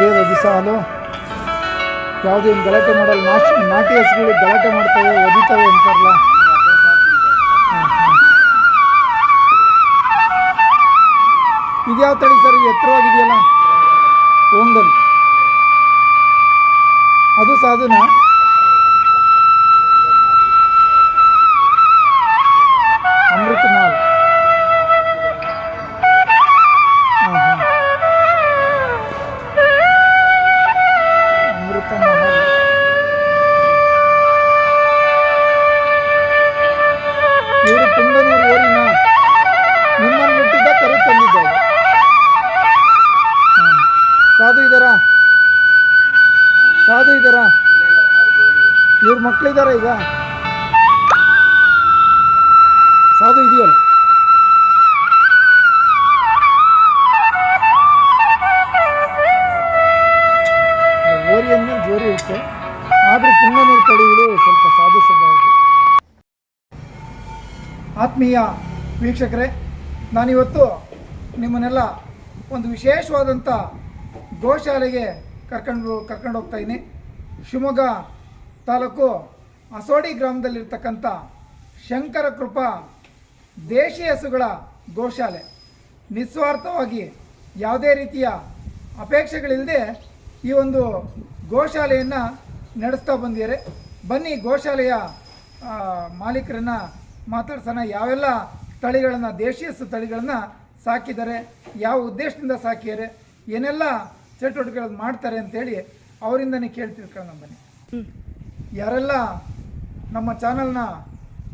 ದಿವಸ ಹಾಲು ಯಾವುದೇ ಗಲಾಟೆ ಮಾಡಲ್ಲ. ನಾಶ್ ನಾಟಿ ಹಸುಗಳು ಗಲಾಟೆ ಮಾಡ್ತವೆ, ಒದಿತವೆ ಅಂತಾರಲ್ಲ. ಇದ್ಯಾವ ತಳಿ ಸರ್? ಎತ್ತರವಾಗಿದೆಯಲ್ಲ? ಓಂಗಲ್ ಅದು ಸಾಧುನಾ? ಸಾಧು ಇದ್ದಾರಾ? ಸಾಧು ಇದ್ದಾರಾ? ಇವ್ರ ಮಕ್ಕಳಿದ್ದಾರಾ ಈಗ? ಸಾಧು ಇದೆಯಲ್ಲ? ಜೋರಿ ಅಂದ್ಮೇಲೆ ಜೋರಿ ಇರುತ್ತೆ. ಆದರೂ ಪುಂಗನೂರು ತಳಿಗಳು ಸ್ವಲ್ಪ ಸಾಧು ಸ್ವಭಾವದ್ದು ಆತ್ಮೀಯ ವೀಕ್ಷಕರೇ, ನಾನಿವತ್ತು ನಿಮ್ಮನ್ನೆಲ್ಲ ಒಂದು ವಿಶೇಷವಾದಂಥ ಗೋಶಾಲೆಗೆ ಕರ್ಕೊಂಡು ಕರ್ಕೊಂಡು ಹೋಗ್ತಾ ಇದ್ದೀನಿ. ಶಿವಮೊಗ್ಗ ತಾಲೂಕು ಅಸೋಡಿ ಗ್ರಾಮದಲ್ಲಿರ್ತಕ್ಕಂಥ ಶಂಕರ ಕೃಪಾ ದೇಶಿ ಹಸುಗಳ ಗೋಶಾಲೆ. ನಿಸ್ವಾರ್ಥವಾಗಿ ಯಾವುದೇ ರೀತಿಯ ಅಪೇಕ್ಷೆಗಳಿಲ್ಲದೆ ಈ ಒಂದು ಗೋಶಾಲೆಯನ್ನು ನಡೆಸ್ತಾ ಬಂದಿದ್ದಾರೆ. ಬನ್ನಿ ಗೋಶಾಲೆಯ ಮಾಲೀಕರನ್ನು ಮಾತಾಡ್ಸೋಣ. ಯಾವೆಲ್ಲ ತಳಿಗಳನ್ನು ದೇಶೀಯ ತಳಿಗಳನ್ನು ಸಾಕಿದ್ದಾರೆ, ಯಾವ ಉದ್ದೇಶದಿಂದ ಸಾಕಿದ್ದಾರೆ, ಏನೆಲ್ಲ ಚಟುವಟಿಕೆಗಳನ್ನು ಮಾಡ್ತಾರೆ ಅಂತೇಳಿ ಅವರಿಂದನೇ ಕೇಳಿ ತಿಳ್ಕೊಳ್ಳೋಣ ಬನ್ನಿ ಯಾರೆಲ್ಲ ನಮ್ಮ ಚಾನಲ್ನ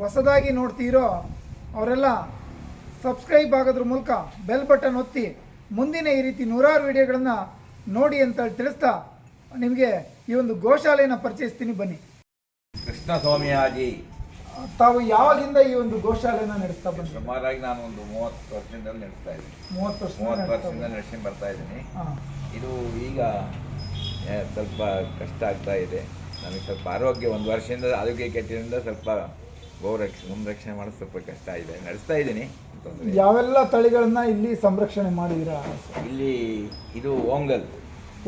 ಹೊಸದಾಗಿ ನೋಡ್ತೀರೋ ಅವರೆಲ್ಲ ಸಬ್ಸ್ಕ್ರೈಬ್ ಆಗೋದ್ರ ಮೂಲಕ ಬೆಲ್ ಬಟನ್ ಒತ್ತಿ ಮುಂದಿನ ಈ ರೀತಿ ನೂರಾರು ವಿಡಿಯೋಗಳನ್ನು ನೋಡಿ ಅಂತ ತಿಳಿಸ್ತಾ ನಿಮಗೆ ಈ ಒಂದು ಗೋಶಾಲೆಯನ್ನು ಪರಿಚಯಿಸ್ತೀನಿ ಬನ್ನಿ. ಕೃಷ್ಣ ಸ್ವಾಮಿಯಾಗಿ ತಾವು ಯಾವಾಗಿಂದ ಈ ಒಂದು ಗೋಶಾಲೆನ ನಡೆಸ್ತಾ ಬಂದ ಸುಮಾರಾಗಿ ನಾನು ಒಂದು ಮೂವತ್ತು ವರ್ಷದಿಂದ ನಡೆಸ್ತಾ ಇದ್ದೀನಿ. ಮೂವತ್ತು ವರ್ಷ ಮೂವತ್ತು ವರ್ಷದಿಂದ ನಡೆಸಿ ಬರ್ತಾ ಇದ್ದೀನಿ. ಹಾಂ. ಇದು ಈಗ ಸ್ವಲ್ಪ ಕಷ್ಟ ಆಗ್ತಾ ಇದೆ. ನನಗೆ ಸ್ವಲ್ಪ ಆರೋಗ್ಯ ಒಂದು ವರ್ಷದಿಂದ ಆರೋಗ್ಯ ಕೆಟ್ಟಿದ್ದರಿಂದ ಸ್ವಲ್ಪ ಗೋರಕ್ಷ ಸಂರಕ್ಷಣೆ ಮಾಡೋದು ಸ್ವಲ್ಪ ಕಷ್ಟ ಇದೆ. ನಡೆಸ್ತಾ ಇದ್ದೀನಿ ಯಾವೆಲ್ಲ ತಳಿಗಳನ್ನ ಇಲ್ಲಿ ಸಂರಕ್ಷಣೆ ಮಾಡಿದ್ದೀರಾ ಇಲ್ಲಿ ಇದು ಓಂಗಲ್.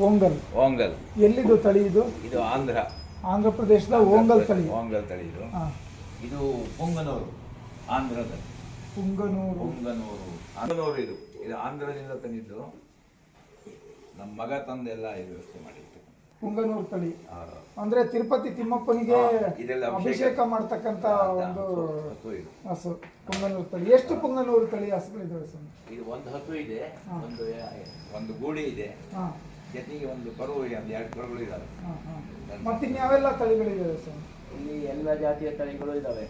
ಓಂಗಲ್. ಓಂಗಲ್. ಎಲ್ಲಿದು ತಳಿ ಇದು? ಇದು ಆಂಧ್ರ. ಆಂಧ್ರ ಪ್ರದೇಶದ ಓಂಗಲ್ ತಳಿ. ಓಂಗಲ್ ತಳಿ ಇದು. ಇದು ಪೊಂಗನೂರು ಆಂಧ್ರದಲ್ಲಿ. ಪುಂಗನೂರು. ಪೊಂಗನೂರು. ಆಂಧ್ರನೂರು ಇದು. ಇದು ಆಂಧ್ರದಿಂದ ತಂದಿದ್ದು. ನಮ್ಮ ಮಗ ತಂದೆಲ್ಲ ಇದು ವ್ಯವಸ್ಥೆ ಮಾಡಿತ್ತು ಪುಂಗನೂರು ತಳಿ. ಅಂದ್ರೆ ತಿರುಪತಿ ತಿಮ್ಮಪ್ಪನಿಗೆ ಅಭಿಷೇಕ. ಮಾಡತಕ್ಕಂತ ಒಂದು ಹಸು ಇದು. ಹಸು ಪುಂಗನೂರು ತಳಿ. ಎಷ್ಟು ಪುಂಗನೂರು ತಳಿ ಹಸುಗಳಿದ್ದಾವೆ ಸರ್ ಇದು ಒಂದು ಹಸು ಇದೆ ಒಂದು ಒಂದು ಗೂಡಿ ಇದೆ. ಹಾ. ಜೊತೆಗೆ ಒಂದು ಕರು ಇದೆ ಒಂದು ಎರಡು ಕರುಗಳು ಇದಾವೆ. ಮತ್ತಿನ್ಯಾವೆಲ್ಲ ತಳಿಗಳಿದಾವೆ ಸ್ವಾಮಿ? ಇಲ್ಲಿ ಎಲ್ಲ ಜಾತಿಯ ತಳಿಗಳು ಇದಾವೆ.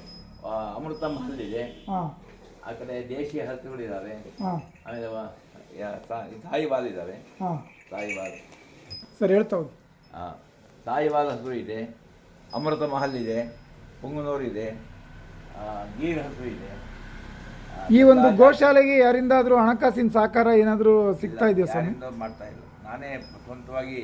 ಆ, ಅಮೃತ ಮಹಲ್ ಇದೆ. ಹಾ. ಆ ಕಡೆ ದೇಶೀಯ ಹಸುಗಳಿದ್ದಾವೆ ಆಮೇಲೆ ತಾಯಿವಾದ ಸಾಯಿವಾಲ್ ಸರಿ ಸಾಯಿವಾಲ್ ಸರ್ ಹೇಳ್ತಾ ಹೋಗಿ. ಹಾಂ. ಸಾಯಿವಾಲ್ ಹಸು ಇದೆ ಅಮೃತ ಮಹಲ್ ಇದೆ ಪುಂಗನೂರು ಇದೆ ಗೀರ್ ಹಸು ಇದೆ. ಈ ಒಂದು ಗೋಶಾಲೆಗೆ ಯಾರಿಂದಾದರೂ ಹಣಕಾಸಿನ ಸಹಕಾರ ಏನಾದರೂ ಸಿಗ್ತಾ ಇದೆಯಾ ಸರ್ ಮಾಡ್ತಾ ಇಲ್ಲ. ನಾನೇ ಸ್ವಂತವಾಗಿ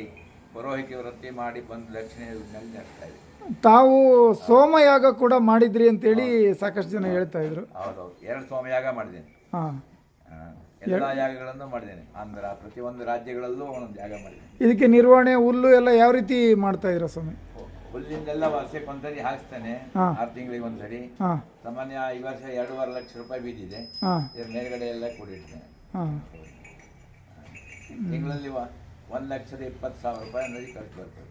ಪುರೋಹಿತ ವೃತ್ತಿ ಮಾಡಿ ಬಂದು ಲಕ್ಷಣ ನಡೆಸ್ತಾ ಇದ್ದೆ ತಾವು ಸೋಮಯಾಗ ಕೂಡ ಮಾಡಿದ್ರಿ ಅಂತೇಳಿ ಸಾಕಷ್ಟು ಜನ ಹೇಳ್ತಾ ಇದ್ರು. ಹೌದೌದು. ಎರಡು ಸೋಮಯಾಗ ಮಾಡಿದ್ದೇನೆ. ಹಾ. ಎಲ್ಲ ಯಾಗಗಳನ್ನು ಮಾಡಿದ್ದೇನೆ. ಆಂಧ್ರ ಪ್ರತಿಯೊಂದು ರಾಜ್ಯಗಳಲ್ಲೂ ಒಂದೊಂದು ಯಾಗ ಮಾಡಿದ್ದೇನೆ. ಇದಕ್ಕೆ ನಿರ್ವಹಣೆ ಹುಲ್ಲು ಎಲ್ಲ ಯಾವ ರೀತಿ ಮಾಡ್ತಾ ಇದ್ರ ಸ್ವಾಮಿ? ಹುಲ್ಲಿಂದೆಲ್ಲ ವರ್ಷಕ್ಕೆ ಒಂದ್ಸರಿ ಹಾಕ್ಸ್ತೇನೆ. ಹಾ. ಆರು ತಿಂಗಳಿಗೆ ಒಂದ್ಸರಿ. ಹಾ. ಸಾಮಾನ್ಯ ಈ ವರ್ಷ ಎರಡೂವರೆ ಲಕ್ಷ ರೂಪಾಯಿ ಬೀದಿದೆ. ಇದರ ಇದ್ರ ಮೇಲ್ಗಡೆ ಎಲ್ಲ ಕೂಡಿಡ್ತೇನೆ. ಹಾ. ತಿಂಗಳಲ್ಲಿ ಒಂದು ಲಕ್ಷದ ಇಪ್ಪತ್ತು ಸಾವಿರ ರೂಪಾಯಿ ಅನ್ನೋದು ಖರ್ಚು ಬರ್ತದೆ.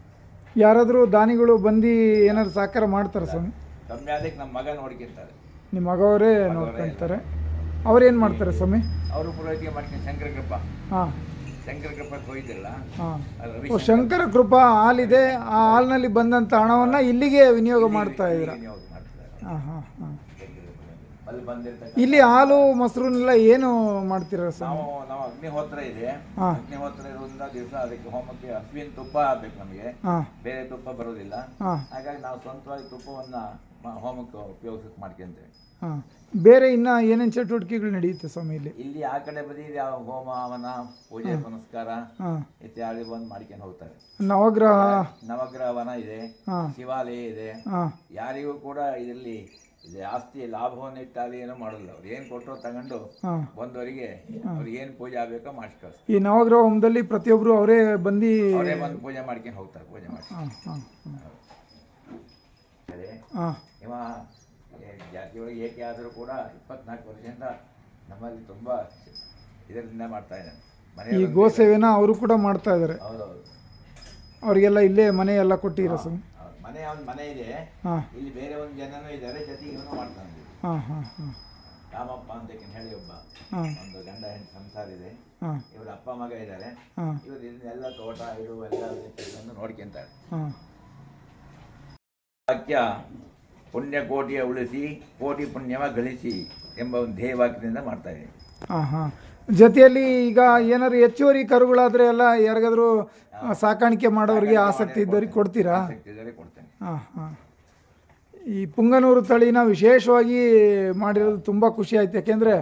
ಯಾರಾದರೂ ದಾನಿಗಳು ಬಂದು ಏನಾದ್ರು ಸಹಕಾರ ಮಾಡ್ತಾರೆ ಸ್ವಾಮಿ? ಕಮ್ಮಿ ಅದಕ್ಕೆ ನಮ್ಮ ಮಗ ನೋಡ್ಕೊಂತಾರೆ. ನಿಮ್ಮ ಮಗವರೇ ನೋಡ್ಕೊಂತಾರೆ. ಅವ್ರೇನು ಮಾಡ್ತಾರೆ ಸ್ವಾಮಿ? ಅವರು ಪುರೋಹಿತಿಗೆ ಮಾಡ್ಕೊಂಡು ಶಂಕರ ಕೃಪ. ಹಾಂ. ಶಂಕರ ಕೃಪಕ್ಕೆ ಹೋಗಿದ್ದಿಲ್ಲ ಹಾಂ. ಓ ಶಂಕರ ಕೃಪಾ ಹಾಲಿದೆ. ಆ ಹಾಲ್ನಲ್ಲಿ ಬಂದಂಥ ಹಣವನ್ನು ಇಲ್ಲಿಗೆ ವಿನಿಯೋಗ ಮಾಡ್ತಾ ಇದ್ದೀರಾ? ವಿನಿಯೋಗ ಮಾಡ್ತಾರೆ ಹಾಂ ಹಾಂ ಹಾಂ. ಅಲ್ಲಿ ಇಲ್ಲಿ ಹಾಲು ಮೊಸರನ್ನೆಲ್ಲ ಏನು ಮಾಡ್ತೀರಾ ಸ್ವಾಮಿ ನಾವು ನಾವು ಅಗ್ನಿಹೋತ್ರ ಇದೆ. ಹಾ. ಅಗ್ನಿಹೋತ್ರ ಇರೋದ್ರಿಂದ ದಿವಸ ಅದಕ್ಕೆ ಹೋಮಕ್ಕೆ ಹಸುವಿನ ತುಪ್ಪ ಆಗ್ಬೇಕು ನಮಗೆ. ಹಾಂ. ಬೇರೆ ತುಪ್ಪ ಬರೋದಿಲ್ಲ ಹಾಂ. ಹಾಗಾಗಿ ನಾವು ಸ್ವಂತವಾಗಿ ತುಪ್ಪವನ್ನ ಮ- ಹೋಮಕ್ಕೆ ಉಪಯೋಗಿಸಕ್ಕೆ ಮಾಡ್ಕೊಂತೇವೆ. ಹಾಂ. ಬೇರೆ ಇನ್ನ ಏನೇನು ಚಟುವಟಿಕೆಗಳು ನಡೆಯುತ್ತೆ ಸ್ವಾಮಿ ಇಲ್ಲಿ? ಇಲ್ಲಿ ಆ ಕಡೆ ಬದಿ ಯಾವ ಹೋಮ ಹವನ ಪೂಜೆ ಪುನಸ್ಕಾರ ಹಾಂ. ಇತ್ಯಾದಿ ಬಂದು ಮಾಡ್ಕೊಂಡು ಹೋಗ್ತಾರೆ. ನವಗ್ರಹ. ನವಗ್ರಹ ವನ ಇದೆ. ಹಾಂ. ಶಿವಾಲಯ ಇದೆ. ಹಾಂ. ಯಾರಿಗೂ ಕೂಡ ಇದರಲ್ಲಿ ಇದು ಜಾಸ್ತಿ ಲಾಭವನ್ನು ಇಟ್ಟಾಲಿ ಏನೋ ಮಾಡೋಲ್ಲ ಅವ್ರು ಏನು ಕೊಟ್ಟರು ತಗೊಂಡು ಹಾಂ. ಬಂದವರಿಗೆ ಅವ್ರಿಗೆ ಏನು ಪೂಜೆ ಆಗಬೇಕೋ ಮಾಡಿಸಿ ಕಳಿಸ್ತಾರೆ. ಈ ನವಗ್ರಹ ಹೋಮದಲ್ಲಿ ಪ್ರತಿಯೊಬ್ಬರು ಅವರೇ ಬಂದು ಅವರೇ ಬಂದು ಪೂಜೆ ಮಾಡ್ಕೊಂಡು ಹೋಗ್ತಾರೆ ಪೂಜೆ ಮಾಡಿ ಹಾಂ ಹಾಂ ಅದೇ ಹಾಂ. ಇವ ಏ, ಜಾತಿ ಒಳಗೆ ಏಕೆ ಆದರೂ ಕೂಡ ಇಪ್ಪತ್ನಾಲ್ಕು ವರ್ಷದಿಂದ ನಮ್ಮಲ್ಲಿ ತುಂಬ ಇದರಿಂದ ಮಾಡ್ತಾ ಇದ್ದಾರೆ. ಈ ಗೋ ಸೇವೆನ ಅವರು ಕೂಡ ಮಾಡ್ತಾ ಇದ್ದಾರೆ. ಹೌದೌದು. ಅವರಿಗೆಲ್ಲ ಇಲ್ಲೇ ಮನೆ ಎಲ್ಲ ಕೊಟ್ಟಿರೋ ಸ್ವಾಮಿ ಮನೆ ಒಂದು ಮನೆ ಇದೆ. ಹಾಂ. ಇಲ್ಲಿ ಬೇರೆ ಒಂದು ಜನನೂ ಇದ್ದಾರೆ ಜೊತೆಗೆ ಇವನು ಮಾಡ್ತಾನೆ ಹಾಂ ಹಾಂ ಹಾಂ. ರಾಮಪ್ಪ ಅಂತ ಹೇಳಿ ಒಬ್ಬ. ಹಾಂ. ಒಂದು ಗಂಡ ಹೆಣ್ಣು ಸಂಸಾರ ಇದೆ. ಹಾಂ. ಇವ್ರ ಅಪ್ಪ ಮಗ ಇದ್ದಾರೆ. ಹಾಂ. ಇವರು ಇದನ್ನೆಲ್ಲ ತೋಟ ಇದು ಎಲ್ಲ ಇದನ್ನು ನೋಡ್ಕೊಂತಾರೆ. ಹಾಂ. ವಾಕ್ಯ ಪುಣ್ಯ ಕೋಟಿಯ ಉಳಿಸಿ ಕೋಟಿ ಪುಣ್ಯವ ಗಳಿಸಿ ಎಂಬ ಒಂದು ಧ್ಯೇಯ ವಾಕ್ಯದಿಂದ ಮಾಡ್ತಾ ಇದ್ದೀನಿ. ಹಾಂ ಹಾಂ. ಜೊತೆಯಲ್ಲಿ ಈಗ ಏನಾದ್ರು ಹೆಚ್ಚುವರಿ ಕರುಗಳಾದರೆ ಎಲ್ಲ ಯಾರಿಗಾದ್ರೂ ಸಾಕಾಣಿಕೆ ಮಾಡೋರಿಗೆ ಆಸಕ್ತಿ ಇದ್ದವ್ರಿಗೆ ಕೊಡ್ತೀರಾ? ಕೊಡ್ತೇನೆ. ಹಾಂ ಹಾಂ. ಈ ಪುಂಗನೂರು ತಳಿನ ವಿಶೇಷವಾಗಿ ಮಾಡಿರೋದು ತುಂಬ ಖುಷಿ ಆಯ್ತು. ಯಾಕೆಂದರೆ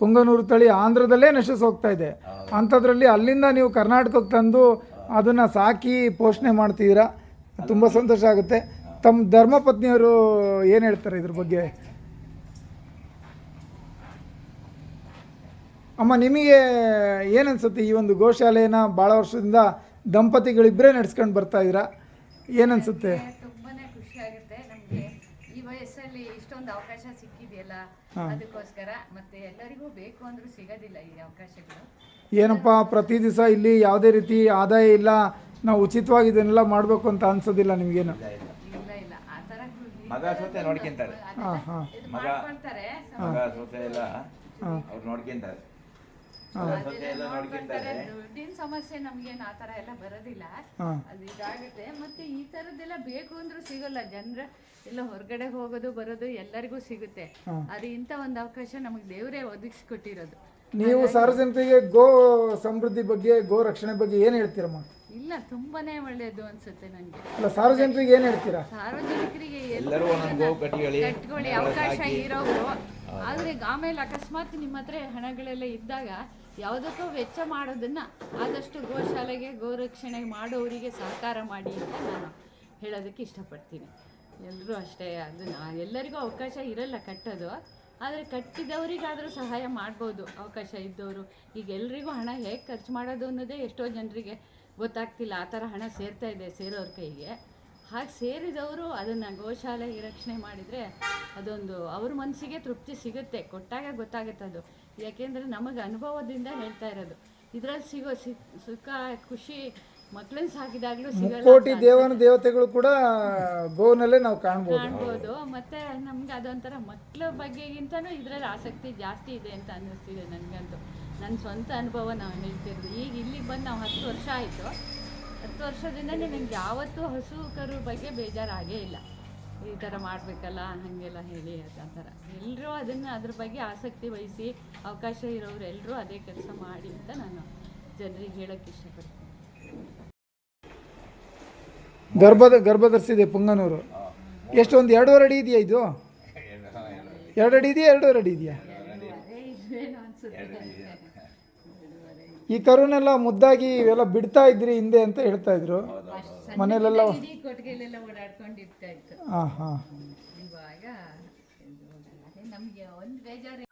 ಪುಂಗನೂರು ತಳಿ ಆಂಧ್ರದಲ್ಲೇ ನಶಿಸ್ ಹೋಗ್ತಾ ಇದೆ ಅಂಥದ್ರಲ್ಲಿ ಅಲ್ಲಿಂದ ನೀವು ಕರ್ನಾಟಕಕ್ಕೆ ತಂದು ಅದನ್ನು ಸಾಕಿ ಪೋಷಣೆ ಮಾಡ್ತಿದ್ದೀರಾ ತುಂಬ ಸಂತೋಷ ಆಗುತ್ತೆ. ತಮ್ಮ ಧರ್ಮಪತ್ನಿಯವರು ಏನು ಹೇಳ್ತಾರೆ ಇದ್ರ ಬಗ್ಗೆ? ಅಮ್ಮ ನಿಮಗೆ ಏನನ್ಸುತ್ತೆ ಈ ಒಂದು ಗೋಶಾಲೆನ ಭಾಳ ವರ್ಷದಿಂದ ದಂಪತಿಗಳಿಬ್ಬರೇ ನಡ್ಸ್ಕೊಂಡು ಬರ್ತಾ ಇದ್ದೀರಾ? ಏನನ್ಸುತ್ತೆ? ತುಂಬಾನೇ ಖುಷಿ ಆಗುತ್ತೆ ನಮ್ಗೆ ಈ ವಯಸ್ಸಲ್ಲಿ ಇಷ್ಟೊಂದು ಅವಕಾಶ ಸಿಕ್ಕಿದೆಯಲ್ಲ ಅದಕ್ಕೋಸ್ಕರ ಮತ್ತೆ ಎಲ್ಲರಿಗೂ ಬೇಕು ಅಂದ್ರೂ ಸಿಗೋದಿಲ್ಲ ಈ ಅವಕಾಶಗಳು. ಏನಪ್ಪ ಪ್ರತಿ ದಿವಸ ಇಲ್ಲಿ ಯಾವುದೇ ರೀತಿ ಆದಾಯ ಇಲ್ಲ ನಾವು ಉಚಿತವಾಗಿ ಇದನ್ನೆಲ್ಲ ಮಾಡಬೇಕು ಅಂತ ಅನ್ಸೋದಿಲ್ಲ ನಿಮಗೇನು? ಇಲ್ಲ ಇಲ್ಲ. ಆ ತರ ಮಗ ಸೊಸೆ ನೋಡ್ಕೊಂತಾರೆ. ಹಾಂ ಹಾಂ. ಮಗ ಮಾಡ್ಕೊಳ್ತಾರೆ. ಮಗ ಸೊಸೆ ಎಲ್ಲ ಅವ್ರು ನೋಡ್ಕೊಂತಾರೆ ಮಗ ಸೊಸೆ ಎಲ್ಲ ನೋಡ್ಕೊಂತಾರೆ ದುಡ್ಡಿನ ಸಮಸ್ಯೆ ನಮ್ಗೇನು ಆ ತರ ಎಲ್ಲ ಬರೋದಿಲ್ಲ. ಅದು ಇದಾಗುತ್ತೆ. ಮತ್ತೆ ಈ ತರದ್ದೆಲ್ಲ ಬೇಕು ಅಂದ್ರೂ ಸಿಗಲ್ಲ. ಜನರ ಎಲ್ಲ ಹೊರಗಡೆ ಹೋಗೋದು ಬರೋದು ಎಲ್ಲರಿಗೂ ಸಿಗುತ್ತೆ. ಆದ್ರೆ ಇಂತ ಒಂದು ಅವಕಾಶ ನಮಗೆ ದೇವರೇ ಒದಗಿಸ್ಕೊಟ್ಟಿರೋದು. ನೀವು ಸಾರ್ವಜನಿಕರಿಗೆ ಗೋ ಸಮೃದ್ಧಿ ಬಗ್ಗೆ ಗೋ ರಕ್ಷಣೆ ಬಗ್ಗೆ ಏನ್ ಹೇಳ್ತೀರಮ್ಮ? ಇಲ್ಲ ತುಂಬಾನೇ ಒಳ್ಳೇದು ಅನ್ಸುತ್ತೆ ನನಗೆ ಅಲ್ಲ ಸಾರ್ವಜನಿಕರಿಗೆ ಏನ್ ಹೇಳ್ತೀರಾ? ಸಾರ್ವಜನಿಕರಿಗೆ ಎಲ್ಲರೂ ಕಟ್ಕೊಳ್ಳಿ ಅವಕಾಶ ಇರೋರು ಆದ್ರೆ ಆಮೇಲೆ ಅಕಸ್ಮಾತ್ ನಿಮ್ಮ ಹತ್ರ ಹಣಗಳೆಲ್ಲ ಇದ್ದಾಗ ಯಾವುದಕ್ಕೂ ವೆಚ್ಚ ಮಾಡೋದನ್ನ ಆದಷ್ಟು ಗೋಶಾಲೆಗೆ, ಗೋರಕ್ಷಣೆ ಮಾಡೋರಿಗೆ ಸಹಕಾರ ಮಾಡಿ ಅಂತ ನಾನು ಹೇಳೋದಕ್ಕೆ ಇಷ್ಟಪಡ್ತೀನಿ. ಎಲ್ಲರೂ ಅಷ್ಟೇ ಅದನ್ನು ಎಲ್ಲರಿಗೂ ಅವಕಾಶ ಇರಲ್ಲ ಕಟ್ಟೋದು. ಆದರೆ ಕಟ್ಟಿದವರಿಗಾದರೂ ಸಹಾಯ ಮಾಡ್ಬೋದು, ಅವಕಾಶ ಇದ್ದವರು. ಈಗ ಎಲ್ರಿಗೂ ಹಣ ಹೇಗೆ ಖರ್ಚು ಮಾಡೋದು ಅನ್ನೋದೇ ಎಷ್ಟೋ ಜನರಿಗೆ ಗೊತ್ತಾಗ್ತಿಲ್ಲ. ಆ ಥರ ಹಣ ಸೇರ್ತಾ ಇದೆ, ಸೇರೋರ ಕೈಗೆ. ಹಾಗೆ ಸೇರಿದವರು ಅದನ್ನು ಗೋಶಾಲೆ ರಕ್ಷಣೆ ಮಾಡಿದರೆ ಅದೊಂದು ಅವ್ರ ಮನಸ್ಸಿಗೆ ತೃಪ್ತಿ ಸಿಗುತ್ತೆ. ಕೊಟ್ಟಾಗ ಗೊತ್ತಾಗುತ್ತೆ ಅದು. ಯಾಕೆಂದರೆ ನಮಗೆ ಅನುಭವದಿಂದ ಹೇಳ್ತಾ ಇರೋದು. ಇದರಲ್ಲಿ ಸಿಗೋ ಸಿ- ಸುಖ ಖುಷಿ ಮಕ್ಕಳನ್ನ ಸಾಕಿದಾಗಲೂ ಸಿಗಲ್ಲ ಕೋಟಿ ದೇವನ ದೇವತೆಗಳು ಕೂಡ ಗೋನಲ್ಲೇ ನಾವು ಕಾಣ್ಬೋದು. ಕಾಣ್ಬೋದು. ಮತ್ತೆ ನಮ್ಗೆ ಅದೊಂಥರ ಮಕ್ಕಳ ಬಗ್ಗೆಗಿಂತನೂ ಇದರಲ್ಲಿ ಆಸಕ್ತಿ ಜಾಸ್ತಿ ಇದೆ ಅಂತ ಅನ್ನಿಸ್ತಿದೆ ನನಗಂತೂ. ನನ್ನ ಸ್ವಂತ ಅನುಭವ ನಾವು ಹೇಳ್ತಿರೋದು. ಈಗ ಇಲ್ಲಿಗೆ ಬಂದು ನಾವು ಹತ್ತು ವರ್ಷ ಆಯಿತು. ಹತ್ತು ವರ್ಷದಿಂದ ನನಗೆ ಯಾವತ್ತೂ ಹಸು ಕರು ಬಗ್ಗೆ ಬೇಜಾರಾಗೇ ಇಲ್ಲ. ಈ ಥರ ಮಾಡಬೇಕಲ್ಲ ಹಾಗೆಲ್ಲ ಹೇಳಿ ಆ ಥರ ಎಲ್ಲರೂ ಅದನ್ನು ಅದ್ರ ಬಗ್ಗೆ ಆಸಕ್ತಿ ವಹಿಸಿ ಅವಕಾಶ ಇರೋರು ಎಲ್ಲರೂ ಅದೇ ಕೆಲಸ ಮಾಡಿ ಅಂತ ನಾನು ಜನರಿಗೆ ಹೇಳೋಕ್ಕೆ ಇಷ್ಟಪಡ್ತೀನಿ. ಗರ್ಭದ ಗರ್ಭ ಧರಿಸಿದೆ ಪುಂಗನೂರು. ಎಷ್ಟು ಒಂದು ಎರಡೂವರೆ ಅಡಿ ಇದೆಯಾ ಇದು? ಎರಡು ಅಡಿ ಇದೆಯಾ ಎರಡೂವರೆ ಅಡಿ ಇದೆಯಾ? ಏನು ಅನ್ಸುತ್ತೆ. ಈ ಕರುನೆಲ್ಲ ಮುದ್ದಾಗಿ ಇವೆಲ್ಲ ಬಿಡ್ತಾ ಇದ್ರಿ ಹಿಂದೆ ಅಂತ ಹೇಳ್ತಾ ಇದ್ರು. ಮನೇಲೆಲ್ಲ ಹಾ ಹಾ ಓಡಾಡ್ಕೊಂಡಿರ್ತಾ ಇತ್ತು. ಹಾಂ ಹಾಂ ಇವಾಗ ಇದು ಹೋಗಲ್ಲ. ಅದೇ ನಮ್ಗೆ ಒಂದು ಬೇಜಾರು